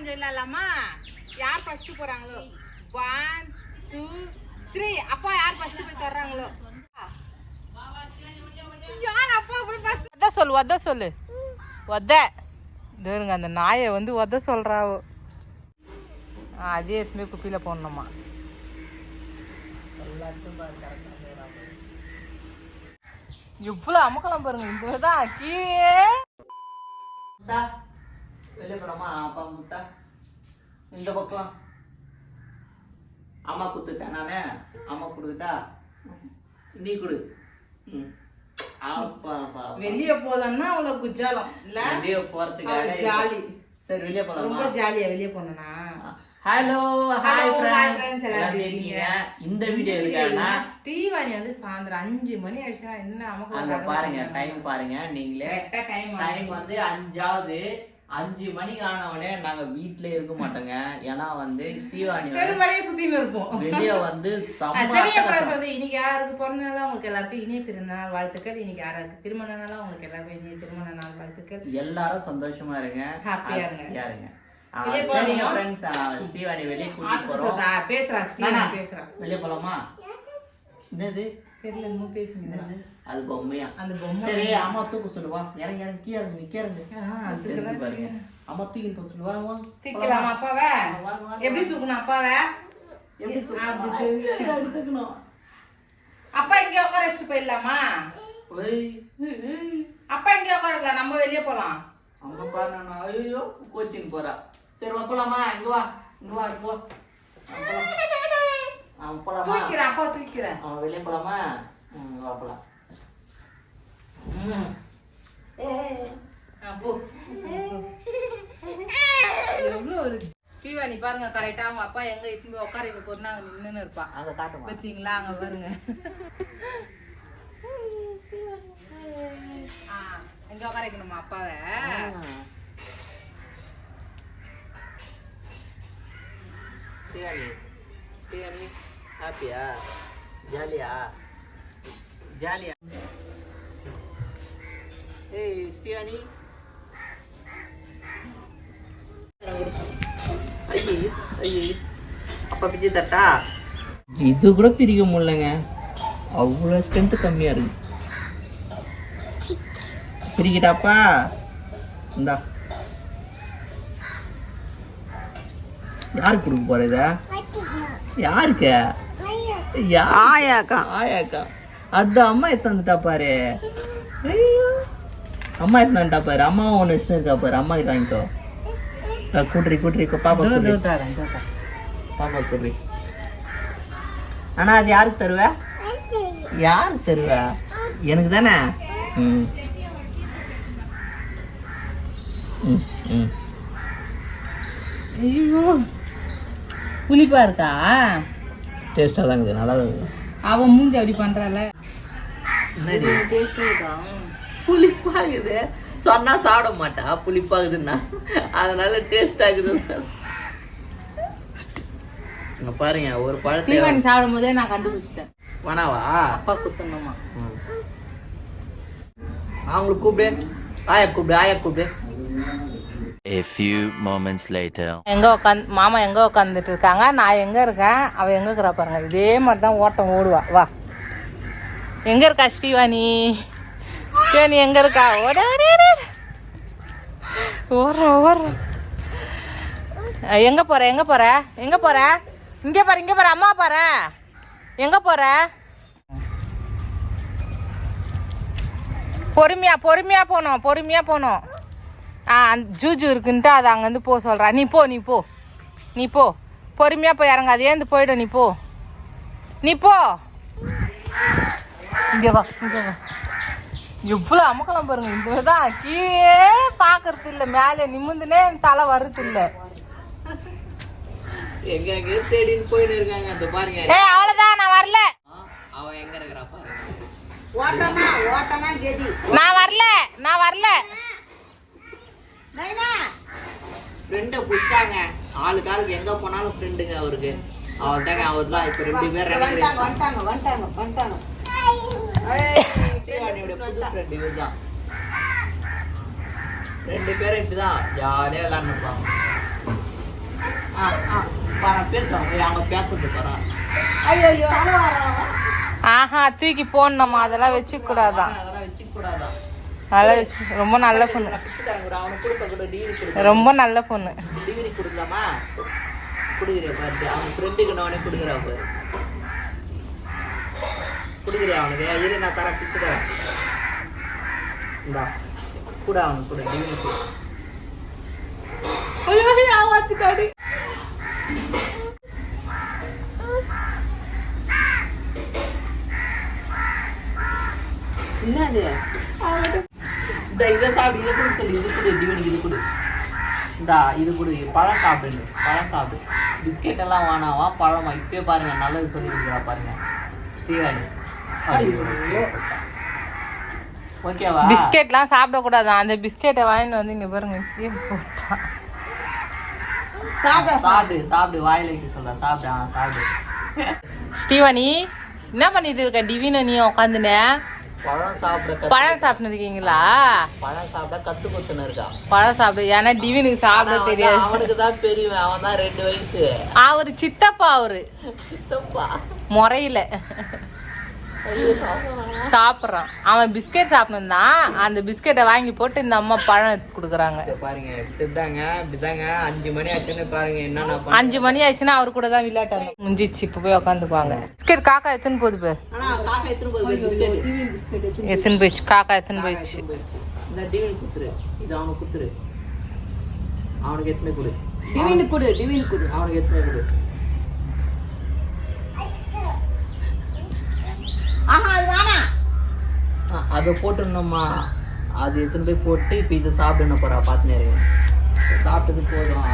கொஞ்சம் சொல்லலாமா யார் ஃபர்ஸ்ட் போறாங்களோ? ஒன் டூ த்ரீ அப்பா யார் ஃபர்ஸ்ட் போய் தர்றாங்களோ? யார் அப்பா போய் ஃபர்ஸ்ட் வத சொல்லு வத சொல்லு. வத. தேருங்க அந்த நாயை வந்து வத சொல்றாவோ. அதே எத்தனை குப்பியில போடணுமா? எவ்வளோ அமுக்கலாம் பாருங்க இந்த தான் கீழே. முட்டா வெளியே போடாமா அப்பா முட்டா இந்த பக்கம் அம்மா குத்துட்டேன் நானே அம்மா கொடுக்குதா நீ கொடு ம். வெளியே போலன்னா அவ்வளோ குஜாலம் இல்ல வெளியே போறதுக்காக அவ ஜாலி. சரி வெளியே ரொம்ப போலாமா ஜாலியா வெளியே போனா ஹலோ ஹாய் ஃப்ரெண்ட்ஸ் எப்படி இருக்கீங்க இந்த வீடியோ இருக்கானா ஸ்ரீவாணி வந்து சாயந்தரம் அஞ்சு மணி ஆயிடுச்சுன்னா என்ன அங்க அமக்கு பாருங்க டைம் பாருங்க நீங்களே டைம் டைம் வந்து அஞ்சாவது அஞ்சு மணிக்கு ஆனவனே நாங்க வீட்ல இருக்க மாட்டோங்க. ஏன்னா வந்து ஸ்ரீவாணி வந்து பெருமறையே சுத்தின்னு இருப்போம். வெளிய வந்து சரி வந்து இன்னைக்கு யாருக்கு பிறந்த நாள் உங்களுக்கு எல்லாருக்கும் இனிய பிறந்தநாள் வாழ்த்துக்கள். இன்னைக்கு யாராருக்கு திருமண நாள் உங்களுக்கு எல்லாருக்கும் இனிய திருமண நாள் வாழ்த்துக்கள். எல்லாரும் சந்தோஷமா இருங்க. ஆ இருங்க. ஃப்ரெண்ட்ஸ் ஸ்ரீவாணி வெளியே கூட்டிட்டு போறோம். பேசுறா ஸ்ரீவாணி? பேசுறா. வெளிய போலாமா? என்னது? தெரியல இன்னும் பேசுங்க. அது பொம்மையா? அந்த பொம்மை. சரி அம்மா தூக்க சொல்லுவா. இறங்கி இறங்கி கீழே இறங்கு கீழே இறங்கு. பாருங்க. அம்மா தூக்கி போக சொல்லுவா. திக்கலாம் அப்பாவை. எப்படி தூக்கணும் அப்பாவை? எப்படி தூக்கணும்? அப்பா இங்க உட்கார வச்சுட்டு போயிடலாமா. அப்பா இங்க உட்காரலாம் நம்ம வெளியே போலாம். அம்மா பாரு நான். ஐயோ கோச்சிங் போறா. சரி வா போலாமா? இங்க வா இங்க வா இங்க வா. போலாமா? தூக்கிறேன் அப்பா தூக்கிறேன் அவன் வெளியே போலாமா? ம், வா போலாம். ஸ்ரீவாணி பாருங்க கரெக்டா அவங்க அப்பா எங்க இட்டு போய் உட்கார வைக்க போறேன்னு அங்க நின்னுன்னு இருப்பான் அங்க காட்டுமா? பார்த்தீங்களா அங்க பாருங்க. ஆ, இங்க உட்கார வைக்கணுமா அப்பாவை? ஸ்ரீவாணி ஸ்ரீவாணி. ஹாப்பியா ஜாலியா ஜாலியா ஏய் ஸ்ரீவாணி ஐயோ ஐயோ அப்பா பிச்சு தட்டா இது கூட பிரிக்க முடியலங்க. அவ்வளோ ஸ்ட்ரென்த்து கம்மியாக இருக்கு. பிரிக்கிட்டாப்பா. இந்தா. யாருக்கு கொடுக்க போற இத? யாருக்கு? ஆயாக்கா. ஆயாக்கா. அது அம்மா எத்தந்துட்டா பாரு. அம்மா எத்தந்துட்டா பாரு. அம்மா ஒன்று வச்சுருக்கா பாரு. அம்மா கிட்ட வாங்கிக்கோ. கூட்டுறி கூட்டுறி. பாப்பா. பாப்பா கூட்டுறி. ஆனா அது யாருக்கு தருவ? யாருக்கு தருவ? எனக்கு தானே? ம். ஐயோ. புளிப்பா இருக்கா? டேஸ்ட்டாக தான் இருக்குது நல்லா இருக்குது. அவன் மூஞ்சி அப்படி பண்றால. புளிப்பாகுது. சொன்னா சாப்பிட மாட்டா புளிப்பாகுதுன்னா. அதனால டேஸ்ட் ஆகுது இங்க பாருங்க ஒரு பழத்தை சாப்பிடும் போதே நான் கண்டுபிடிச்சிட்டேன். வேணாவா அப்பா குத்தணுமா. அவங்களுக்கு கூப்பிடு. ஆயா கூப்பிடு ஆயா கூப்பிடு. A few moments later. எங்க உட்காந்து மாமா எங்க உட்காந்துட்டு இருக்காங்க நான் எங்க இருக்கேன்? அவ எங்க இருக்கிறா பாருங்க. இதே மாதிரி தான் ஓட்டம் ஓடுவா. வா. எங்க இருக்கா ஸ்ரீவாணி ஸ்ரீவாணி எங்க இருக்கா? ஓட ஓட ஓடுற ஓடுற. எங்க போற எங்க போற? எங்க போற? இங்க பாரு இங்க பாரு. அம்மா பாரு. எங்க போற? பொறுமையா பொறுமையா போனோம் பொறுமையா போனோம் ஆ அந்த ஜூஜு இருக்குன்ட்டு அதை அங்கேருந்து போ சொல்கிறா நீ போ நீ போ. நீ போ. பொறுமையாக போய் இறங்காது ஏந்து போயிடும் நீ போ. நீ போ. இங்கே வா இங்கே வா. எவ்வளோ அமுக்கலாம் பாருங்க. இந்த தான் கீழே பார்க்கறது இல்லை. மேலே நிமிந்துனே தலை வருது இல்லை. ஏய் அவ்வளோதான் நான் வரல. ஆ, அவ எங்க இருக்கிறா பாருங்க. நான் வரல. நான் வரல. ஃப்ரெண்டை பிடிச்சாங்க. ஆளுக்கு ஆளுக்கு எங்க போனாலும் ஃப்ரெண்டுங்க அவருக்கு. அவர்தாங்க அவர் தான். இப்போ ரெண்டு பேர் ஸ்ரீவாணியோட புது ஃப்ரெண்ட் இவர்தான். ரெண்டு பேரும் இப்படிதான் ஜாலியாக விளாண்டுப்பாங்க ஆ ஆ பாரு பேசுவாங்க அவங்க பேசுறது பாரு. ஆஹா தூக்கி போடணுமா? அதெல்லாம் வச்சுக்க கூடாதான் அதெல்லாம் வச்சுக்க நல்லா வச்சு ரொம்ப நல்ல பொண்ணு. கூட அவனுக்கு டிவி கொடுக்க ரொம்ப நல்ல பொண்ணு. டிகிரி கொடுக்கலாமா கொடுக்குறியா பாரு அவன் ஃப்ரெண்டுக்கு நானே கொடுக்குறா பாரு அவனுக்கு இரு நான் தரேன் பிச்சு இந்தா கூட அவனுக்கு கூட டிகிரி கொடு ஐயோ என்னது? இந்த இதை சாப்பிடு இதை கொடு சொல்லு இது கொடு டிவனுக்கு இது கொடு. இந்தா இது கொடு பழம் சாப்பிடு பழம் சாப்பிடு பிஸ்கெட் எல்லாம் வேணாவா பழமா இப்பயே பாருங்க நல்லது சொல்லி கொடுக்குறா பாருங்க ஸ்ரீவாணி ஓகேவா? பிஸ்கெட்லாம் சாப்பிடக்கூடாதான். அந்த பிஸ்கெட்டை வாங்கிட்டு வந்து இங்க பாருங்க சாப்பிடு சாப்பிடு சாப்பிடு வாயில சொல்ற. சாப்பிடு சாப்பிடு. ஸ்டீவானி என்ன பண்ணிட்டு இருக்க? டிவின நீ உட்காந்துன பழம் சாப்பிட பழம் சாப்பிட்டு இருக்கீங்களா பழம் சாப்பிட கத்து குத்துன்னு இருக்கா. பழம் சாப்பிடு ஏன்னா டிவினுக்கு சாப்பிட தெரியாது அவனுக்கு தான் பெரியவன் அவன் தான் ரெண்டு வயசு. அவரு சித்தப்பா அவரு. சித்தப்பா. முறையில. சாப்பிட்றான். அவன் பிஸ்கெட் சாப்பிட்டுருந்தான் அந்த பிஸ்கெட்டை வாங்கி போட்டு இந்த அம்மா பழம் எடுத்து கொடுக்குறாங்க. பாருங்க இப்படிதாங்க இப்படிதாங்க அஞ்சு மணி ஆச்சுன்னு பாருங்க என்னென்ன பண்ண அஞ்சு மணி ஆச்சுன்னா அவர் கூட தான் விளையாட்டாங்க முடிஞ்சிச்சு இப்போ போய் உட்காந்துக்குவாங்க பிஸ்கெட் காக்கா எத்தனை போகுது பேர்? ஆனா காக்கா எத்தனை போகுது பிஸ்கெட் எத்தனை போயிடுச்சு? காக்கா எத்தனை போயிடுச்சு? அவனுக்கு குத்துரு. அவனுக்கு எத்தனை கொடு டிவின் கொடு டிவின் கொடு. அவனுக்கு எத்தனை கொடு ஆஹா அது வேணாம் அதை போட்டுடணும்மா. அது எத்தனை போய் போட்டு இப்போ இது சாப்பிடணும் போறா பார்த்துனே சாப்பிட்டது போதும்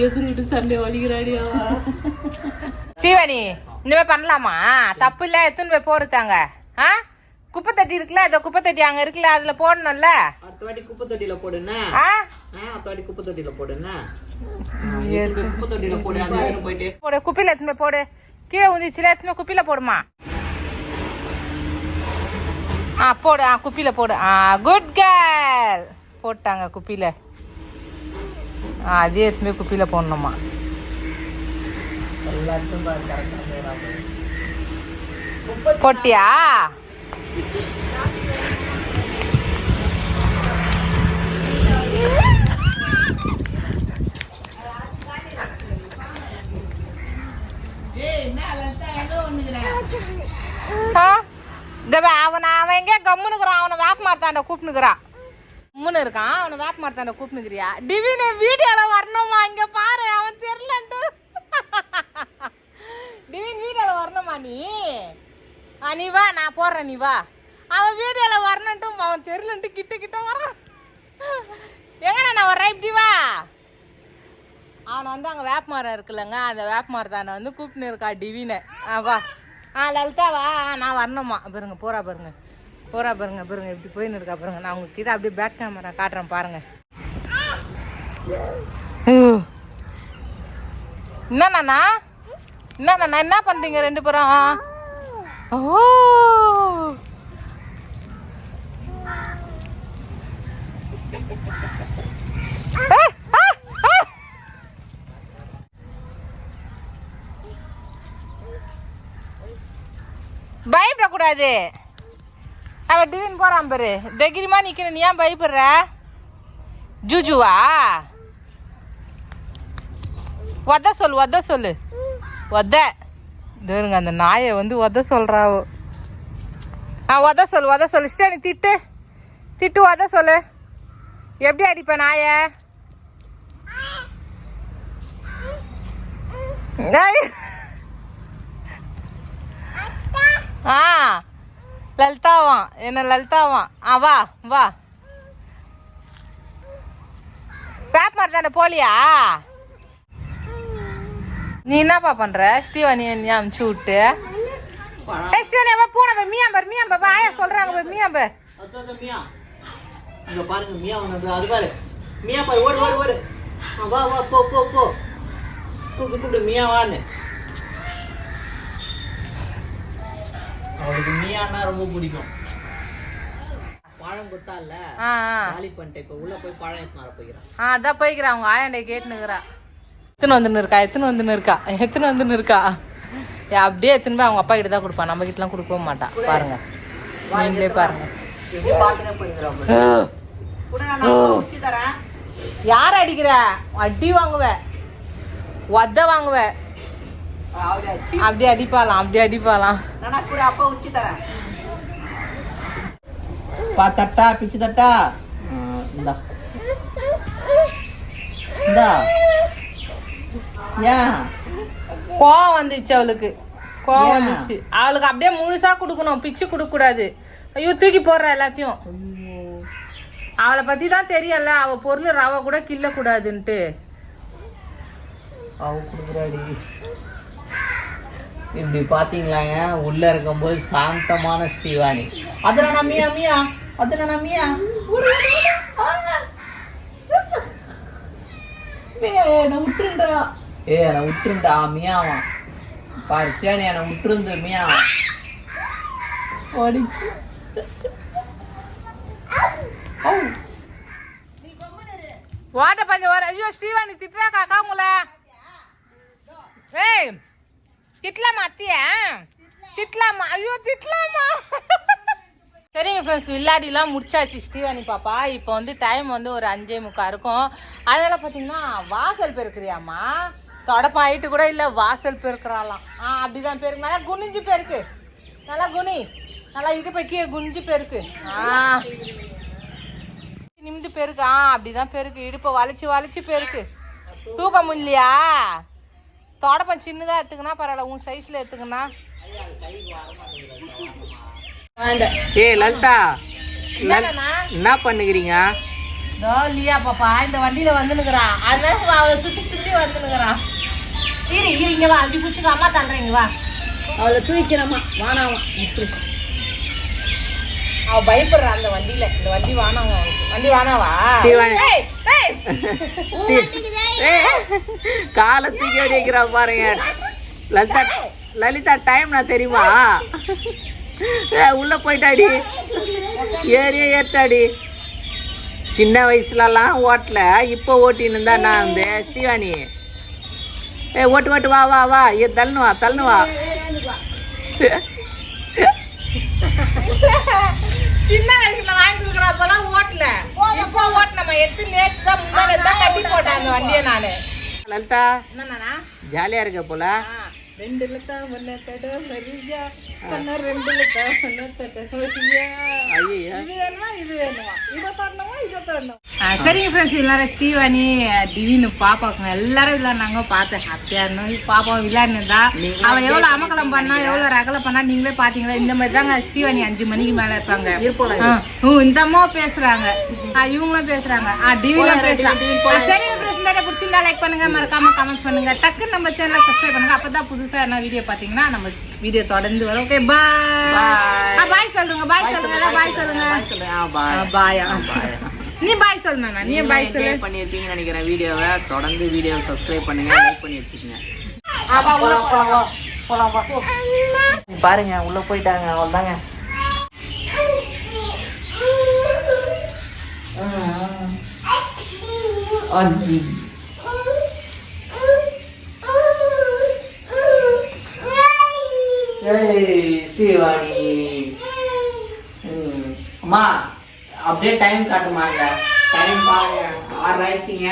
எதிர்விட்டு சண்டை வலிக்கிறாடியா சீவானி இனிமே பண்ணலாமா? தப்பு இல்ல எத்தனை போய் போடுத்தாங்க ஆ? குப்பை தட்டி இருக்குல்ல இந்த குப்பை தட்டி அங்க இருக்குல்ல அதுல போடணும்ல. அடுத்த வாட்டி குப்பை ஆ? ஆ அடுத்த வாட்டி குப்பை எடுத்து போய் குப்பை தொட்டியில போடு அந்த போயிட்டு. போடு குப்பில எத்தனை போய் போடு. கீழே உந்திச்சுல எத்தனை குப்பில போடுமா? ஆ போடு ஆ குப்பில போடு. ஆ குட் கேர்ள் போட்டாங்க குப்பில ஆ அதே எத்தனை குப்பில போடணுமா? போட்டியா? ஆ? இந்த வே- அவனை அவன் எங்கே? கம்முனுக்குறான் அவனை வேப்ப மாத்தாண்ட கூப்பிட்டுக்கிறான் கம்முன்னு இருக்கான். அவனை வேப்ப மாத்தாண்ட கூப்பிட்டுக்கிறியா டிவின வீடியோல வரணுமா? இங்கே பாரு அவன் தெரியலன்ட்டு. டிவின் வீடியோவில் வரணுமா நீ? ஆ நீ வா நான் போடுறேன் நீ வா. அவன் வீடியோவில் வரணுன்ட்டு அவன் தெரியலன்ட்டு கிட்ட கிட்ட வரான். எங்கண்ணா நான் வர்றேன்? இப்படி வா. அவனை வந்து அங்கே வேப்ப மரம் இருக்குல்லங்க அந்த வேப்பமரத்தான வந்து கூப்பிட்டு இருக்கா டிவினை ஆ வா. ஆ லலிதா வா. நான் வரணுமா பாருங்க போறா பாருங்க. போறா பாருங்க பாருங்க இப்படி போயின்னு இருக்கா பாருங்க. நான் உங்ககிட்ட அப்படியே பேக் கேமரா காட்டுறேன் பாருங்க. என்னண்ணா என்னண்ணா என்ன பண்ணுறீங்க ரெண்டு பேரும்? ஓ ஏய், ஆ, ஆ. பயப்படக்கூடாது. அவன் டிவின் போறான் பாரு. தைரியமா நிக்கிற நீ ஏன் பயப்படுற? ஜூஜுவா? ஒத்த சொல்லு ஒத்த சொல்லு. ஒத்த இருங்க அந்த நாயை வந்து ஒத சொல்றாவோ ஆ ஒத சொல்லு ஒத சொல்லு ஸ்டே நீ திட்டு. திட்டு ஒத சொல்லு. எப்படி அடிப்ப நாய? ஏய். ஆ லலிதாவான் என்ன லலிதாவான் ஆ வா வா. பேப் மாதிரி போலியா? நீ என்னப்பா பண்ற? ஸ்ரீவாணி என்ன அமுச்சு விட்டு. ஏய், ஸ்ரீவாணி அப்பா பூனை போய் மியாம்பர் மியாம்பர் ஆயா சொல்றாங்க போய் மியாம்பர் இங்க பாருங்க மியா ஒன்று அது பாரு. மியா பாரு ஓடு ஓடு ஓடு. வா வா போ போ போ. கூப்பிட்டு கூப்பிட்டு மியா வான்னு அவளுக்கு மியான்னா ரொம்ப பிடிக்கும். பழம் குத்தால ஆ ஆ. காலி பண்ணிட்டு இப்ப உள்ள போய் பழம் எடுத்து ஆ அதான் போய்க்கிறா. அவங்க ஆயாண்டை கேட்டுனுக்குறா எத்தனை வந்துன்னு இருக்கா எத்தனை வந்துன்னு இருக்கா எத்தனை வந்துன்னு இருக்கா. ஏ, அப்படியே எத்தனை போய் அவங்க அப்பா கிட்ட தான் கொடுப்பா. நம்ம கிட்டலாம் கொடுக்கவும் மாட்டா. பாருங்க. நீங்களே பாருங்க. யார் அடிக்கிற? அடி வாங்குவ. உத வாங்குவ. அப்படியே அப்படி அடிப்பாலாம் அப்படி அடிப்பாலாம் நானா அப்பா தட்டா பிச்சு தட்டா இந்தா இந்தா ஏன் கோவம் வந்துச்சு அவளுக்கு கோவம் வந்துச்சு அவளுக்கு அப்படியே முழுசா கொடுக்கணும் பிச்சு கொடுக்க கூடாது ஐயோ தூக்கி போடுற எல்லாத்தையும் அவளை பத்தி தான் தெரியல அவ பொருள் ரவை கூட கில்ல கூடாதுன்ட்டு அவ குடுக்குறாடி இப்படி பார்த்தீங்களாங்க உள்ளே இருக்கும்போது சாந்தமான ஸ்ரீவாணி. அதில் மியா மியா அதில் மியா. என்ன விட்டுருண்டா ஏ என்ன விட்டுருண்டா மியாவா? பாரு சேனி என்ன விட்டுருந்து மியாவா ஓடி ஓட்ட பஞ்சம் வர ஐயோ ஸ்ரீவாணி திட்டுறா காக்கா முல ஏய் திட்டலாமா அத்தியா? திட்டலாமா? ஐயோ திட்டலாமா? சரிங்க ஃப்ரெண்ட்ஸ் வில்லாடிலாம் முடிச்சாச்சு ஸ்டீவனி பாப்பா. இப்போ வந்து டைம் வந்து ஒரு அஞ்சே முக்கா இருக்கும். அதனால பார்த்தீங்கன்னா வாசல் பெருக்குறியாம்மா. தொடப்பாயிட்டு கூட இல்லை வாசல் பெருக்குறாளாம். ஆ அப்படிதான் பெருக்கு. நல்லா குனிஞ்சு பெருக்கு. நல்லா குனி. நல்லா இடுப்பை கீழே குனிஞ்சு பெருக்கு. ஆ. நிமிந்து பெருக்கு. ஆ அப்படிதான் பெருக்கு. இடுப்பை வளைச்சு வளைச்சு பெருக்கு. தூக்க முடியலையா தொடப்பம் சின்னதா எடுத்துக்கினா பரவாயில்ல உன் சைஸ்ல எடுத்துக்கினா. ஏ லலிதா என்ன பண்ணுகிறீங்க? இதோ லியா பாப்பா இந்த வண்டியில வந்துனுக்குறா அதனால அவ சுத்தி சுத்தி வந்துனுக்குறா இரு இரு இங்க வா. அப்படி பிடிச்சிக்க அம்மா தள்ளுறேன் இங்க வா. அவளை தூக்கிறம்மா வானாவா அவ பயப்படுறா அந்த வண்டியில இந்த வண்டி வானாங்க வண்டி வானாவா. காலை தூக்கி வைக்கிறா பாருங்க லலிதா லலிதா டைம் நான் தெரியுமா ஏ, உள்ள போயிட்டாடி ஏறியே ஏத்தாடி சின்ன வயசுலலாம் ஓட்டல இப்போ ஓட்டின்னு இருந்தா நான் வந்து ஸ்ரீவாணி ஏ ஓட்டு ஓட்டு வா வா வா ஏ தள்ளுனு வா தள்ளுனு வா சின்ன வயசுல வாங்கி கொடுக்குறப்பெல்லாம் ஓட்டல. இப்போ ஓட்டலம்மா எத்து நேத்து தான் முன்னாடி தான் கட்டி போட்டேன் அந்த வண்டியை நானு. லலிதா ஜாலியா இருக்க போல? ரெண்டு லக்கா மண்ண தட மரியா கண்ணா ரெண்டு லக்கா மண்ண தட ஐயோ இது வேணுமா? இது வேணுமா? இதை தொடணுமா இதை தொடணும் சரிங்க ஃப்ரெண்ட்ஸ் எல்லாரும் ஸ்ரீவாணி திடீர்னு பாப்பாக்குங்க எல்லாரும் விளையாடுனாங்க. பார்த்தேன் ஹாப்பியா இருந்தோம். பாப்பா விளையாடுனதா? அவ எவ்வளவு அமக்கலம் பண்ணா எவ்வளவு ரகலை பண்ணா நீங்களே பாத்தீங்களா? இந்த மாதிரி தாங்க ஸ்ரீவாணி அஞ்சு மணிக்கு மேல இருப்பாங்க. ஹம், இந்த அம்மா பேசுறாங்க. ஆ, இவங்களும் பேசுறாங்க. டிவிலும் பேசுறாங்க. ஆ, சரிங்க இந்த பிடிச்சிருந்தா லைக் பண்ணுங்க மறக்காம கமெண்ட் பண்ணுங்க. டக்குன்னு நம்ம சேனலை சப்ஸ்கிரைப் பண்ணுங்க. அப்பதான் புதுசா என்ன வீடியோ பாத்தீங்கன்னா நம்ம வீடியோ தொடர்ந்து வரும். ஓகே பாய் பாய் சொல்லுங்க பாய் சொல்லுங்க பாய் சொல்லுங்க. பாயா நீ பாய் சொல்லணும் நீ பாய் சொல்லு. என்ஜாய் பண்ணியிருப்பீங்கன்னு நினைக்கிறேன் வீடியோவை தொடர்ந்து வீடியோவை சப்ஸ்கிரைப் பண்ணுங்க லைக் பண்ணி வச்சுக்கோங்க. பாருங்க உள்ள போயிட்டாங்க அவ்வளோதாங்க ஸ்ரீவாணி. ம். அம்மா அப்படியே டைம் காட்டுமாங்க டைம் பாருங்க. ஆறு ஆயிடுச்சிங்க.